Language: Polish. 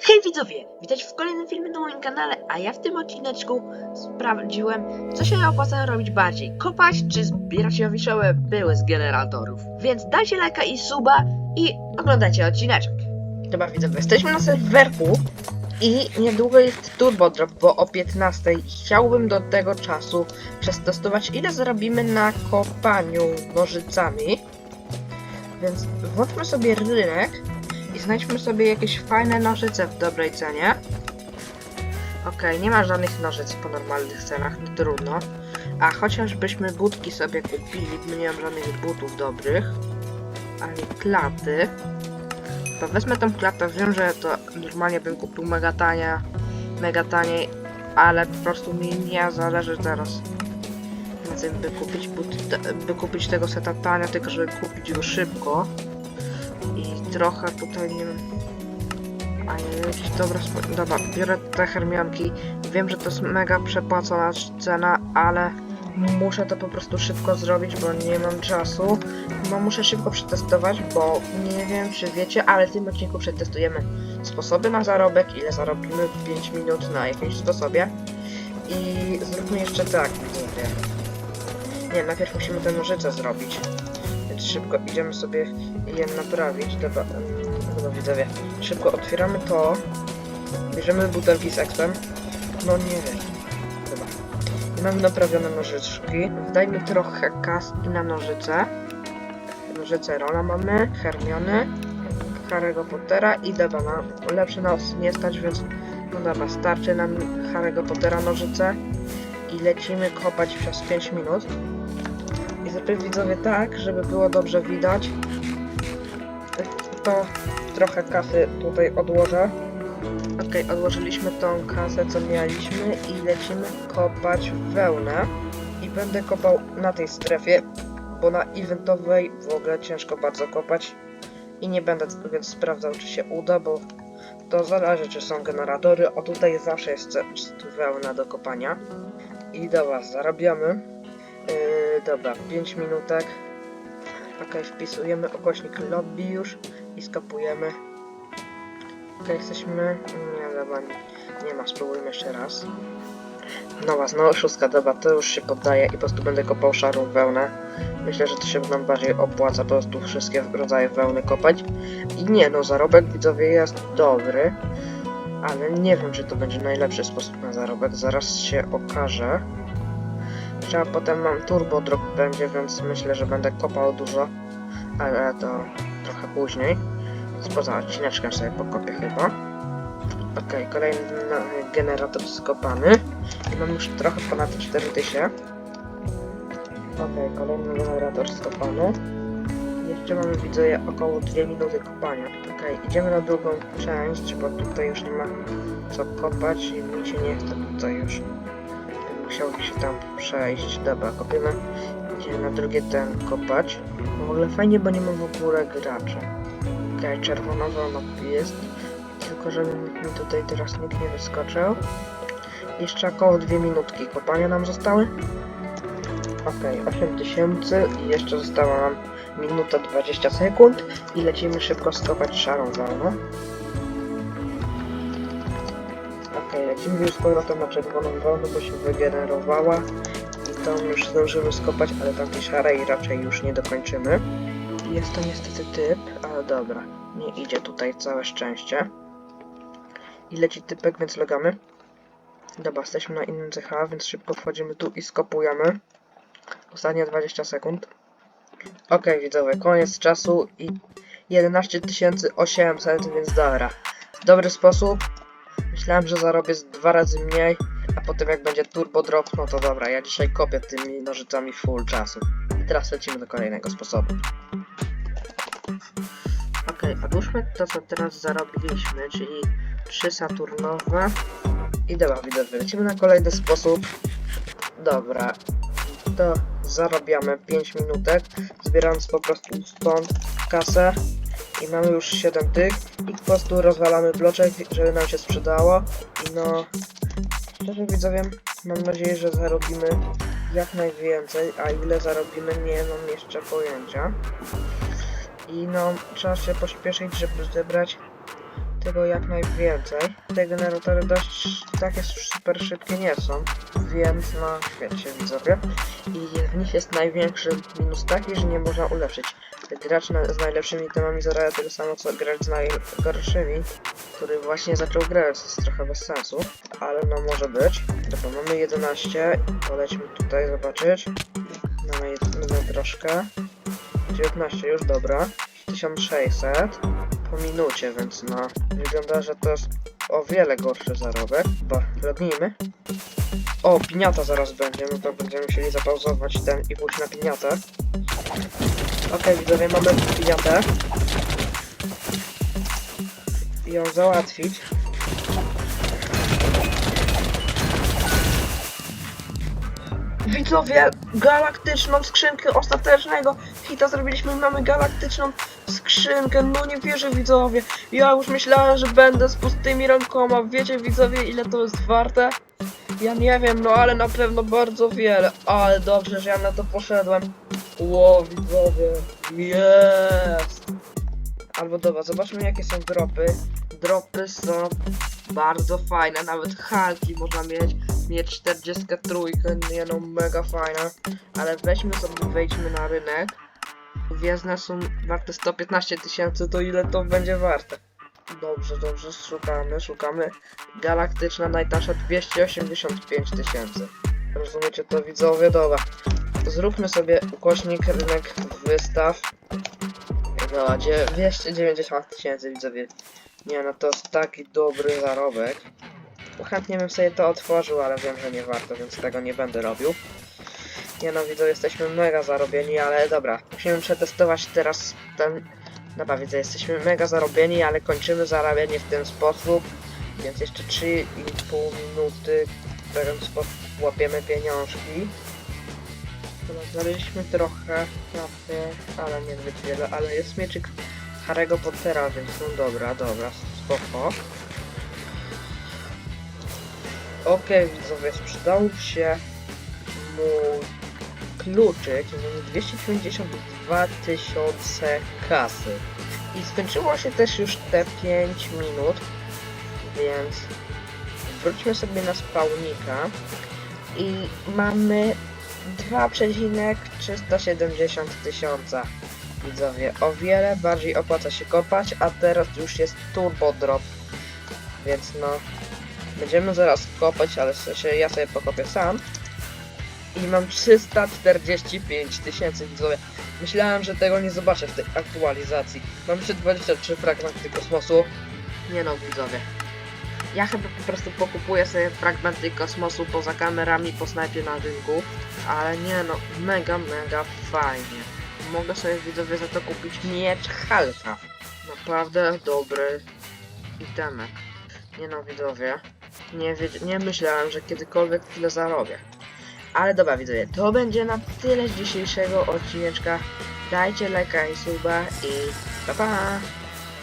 Hej widzowie, witajcie w kolejnym filmie na moim kanale, a ja w tym odcineczku sprawdziłem, co się opłaca robić bardziej, kopać czy zbierać jowiszowe były z generatorów. Więc dajcie lajka i suba i oglądajcie odcineczek. Dobra widzowie, jesteśmy na serwerku i niedługo jest turbo drop, bo o 15 chciałbym do tego czasu przetestować ile zarobimy na kopaniu nożycami. Więc włączmy sobie rynek znajdźmy sobie jakieś fajne nożyce w dobrej cenie. Okej, nie ma żadnych nożyc po normalnych cenach, no trudno. A chociażbyśmy budki sobie kupili, bo nie mam żadnych butów dobrych. Ani klaty. To wezmę tą klatę, wiem, że to normalnie bym kupił mega tania, mega taniej, ale po prostu mi nie zależy teraz by kupić, but, by kupić tego seta tanio, tylko żeby kupić go szybko. I trochę tutaj nie wiem. A nie spo... Dobra, biorę te hermionki. Wiem, że to jest mega przepłacona cena, ale muszę to po prostu szybko zrobić, bo nie mam czasu. No muszę szybko przetestować, bo nie wiem czy wiecie, ale w tym odcinku przetestujemy sposoby na zarobek, ile zarobimy w 5 minut na jakimś sposobie. I zróbmy jeszcze tak, widzowie. Nie, najpierw musimy te nożyce zrobić. Więc szybko idziemy sobie je naprawić. Dobra, dobra widzowie. Szybko otwieramy to. Bierzemy butelki z expem. No nie wiem. I mamy naprawione nożyczki. Dajmy trochę kaski na nożyce. Nożyce Rola mamy, Hermiony, Harry'ego Pottera i dobra, na, lepsze nas nie stać, więc no dobra, starczy nam Harry'ego Pottera nożyce i lecimy kopać przez 5 minut. I zrobię widzowie tak, żeby było dobrze widać. To trochę kasy tutaj odłożę. Ok, odłożyliśmy tą kasę, co mieliśmy i lecimy kopać wełnę. I będę kopał na tej strefie, bo na eventowej w ogóle ciężko bardzo kopać. I nie będę więc sprawdzał, czy się uda, bo to zależy, czy są generatory. O, tutaj zawsze jest wełna do kopania. I dobra, zarabiamy. Yy, dobra, 5 minutek. Ok, wpisujemy okośnik lobby już i skopujemy. Ok, jesteśmy. Nie, dobra, nie, nie ma, spróbujmy jeszcze raz. Nowa, znowu szóstka, dobra, to już się poddaje i po prostu będę kopał szarą wełnę. Myślę, że to się nam bardziej opłaca po prostu wszystkie rodzaje wełny kopać. I nie, no zarobek widzowie jest dobry, ale nie wiem, czy to będzie najlepszy sposób na zarobek. Zaraz się okaże. Jeszcze a potem mam turbo drop będzie, więc myślę, że będę kopał dużo, ale to trochę później. Więc poza odcineczkiem sobie pokopię chyba. Okej, kolejny generator skopany. Mam już trochę ponad 4000. Okej, kolejny generator skopany. Jeszcze mamy, widzę, około 2 minuty kopania. Okej, idziemy na drugą część, bo tutaj już nie ma co kopać i mi się nie chce tutaj już musiał się tam przejść. Dobra, kopiemy. Idziemy na drugie ten kopać. W ogóle fajnie, bo nie ma w ogóle gracza. Okej, okay, czerwona wolna jest. Tylko, żeby mi tutaj teraz nikt nie wyskoczył. Jeszcze około 2 minutki kopania nam zostały. Okej, okay, 8000 i jeszcze została nam minuta 20 sekund i lecimy szybko skopać szarą wełnę. Okej, lecimy już z powrotem na czerwoną wełnę, bo się wygenerowała i tą już zdążymy skopać, ale tamtej szarej raczej już nie dokończymy. Jest to niestety typ, ale dobra, nie idzie tutaj całe szczęście. I leci typek, więc logamy. Dobra, jesteśmy na innym CH, więc szybko wchodzimy tu i skopujemy. Ostatnie 20 sekund. Okej, widzowie, koniec czasu i 11 800, więc dobra. Dobry sposób. Myślałem, że zarobię dwa razy mniej, a potem jak będzie turbo drop, no to dobra, ja dzisiaj kopię tymi nożycami full czasu. Teraz lecimy do kolejnego sposobu. Okej, odłóżmy to, co teraz zarobiliśmy, czyli 3 Saturnowe. I dobra, widzowie, lecimy na kolejny sposób. Dobra, to zarabiamy 5 minutek, zbierając po prostu stąd kasę. I mamy już 7 tych i po prostu rozwalamy bloczek, żeby nam się sprzedało. I no, szczerze widzowie, mam nadzieję, że zarobimy jak najwięcej, a ile zarobimy nie mam jeszcze pojęcia. I no, trzeba się pośpieszyć, żeby zebrać tego jak najwięcej. Te generatory dość takie super szybkie nie są, więc no wiecie widzowie. I w nich jest największy minus taki, że nie można ulepszyć. Gracz na, z najlepszymi temami zarabia tyle samo co gracz z najgorszymi, który właśnie zaczął grę, co jest trochę bez sensu, ale no może być. Dobra, mamy 11, polećmy tutaj zobaczyć. Mamy jedną troszkę. 19 już, dobra. 1600 po minucie, więc no wygląda, że to jest o wiele gorszy zarobek. Chyba lognijmy. O, piniata zaraz będzie, no to będziemy musieli zapauzować ten i pójść na piniatę. Okej, widzowie, mamy piniatę. I ją załatwić. Widzowie, galaktyczną skrzynkę ostatecznego hita zrobiliśmy, mamy galaktyczną skrzynkę, no nie wierzę widzowie. Ja już myślałem, że będę z pustymi rękoma, wiecie widzowie ile to jest warte? Ja nie wiem, no ale na pewno bardzo wiele, ale dobrze, że ja na to poszedłem. Ło, widzowie, jest! Albo dobra, zobaczmy jakie są dropy. Dropy są bardzo fajne, nawet halki można mieć. Mieć 43, nie no, mega fajna. Ale weźmy sobie, wejdźmy na rynek. Gwiezdne są warte 115 tysięcy, to ile to będzie warte? Dobrze, dobrze, szukamy, szukamy. Galaktyczna najtańsza 285 tysięcy. Rozumiecie to widzowie? Dobra. Zróbmy sobie ukośnik rynek wystaw. Dobra, 290 tysięcy widzowie. Nie no, to jest taki dobry zarobek. Chętnie bym sobie to otworzył, ale wiem, że nie warto, więc tego nie będę robił. Nie no, widzę, jesteśmy mega zarobieni, ale dobra. Musimy przetestować teraz ten... Dobra, widzę, jesteśmy mega zarobieni, ale kończymy zarabianie w ten sposób. Więc jeszcze 3,5 minuty w sposób łapiemy pieniążki. Dobra, znaleźliśmy trochę kafy, ale nie zbyt wiele, ale jest mieczyk Harry'ego Pottera, więc no dobra, dobra, spoko. Okej, widzowie, sprzedał się mój kluczyk i mamy 292 tysiące kasy. I skończyło się też już te 5 minut, więc wróćmy sobie na spawnika i mamy 2,370 tysiąca widzowie. O wiele bardziej opłaca się kopać, a teraz już jest turbo drop. Więc no, będziemy zaraz kopać, ale w sensie ja sobie pokopię sam. I mam 345 tysięcy widzowie. Myślałem, że tego nie zobaczę w tej aktualizacji. Mam jeszcze 23 fragmenty kosmosu. Nie no, widzowie. Ja chyba po prostu pokupuję sobie fragmenty kosmosu poza kamerami po snajpie na rynku. Ale nie no, mega, mega fajnie. Mogę sobie widzowie za to kupić miecz Halka. Naprawdę dobry itemek. Nie no, widzowie. Nie, nie myślałem, że kiedykolwiek tyle zarobię. Ale dobra, widzowie, to będzie na tyle z dzisiejszego odcineczka. Dajcie lajka i suba i pa pa!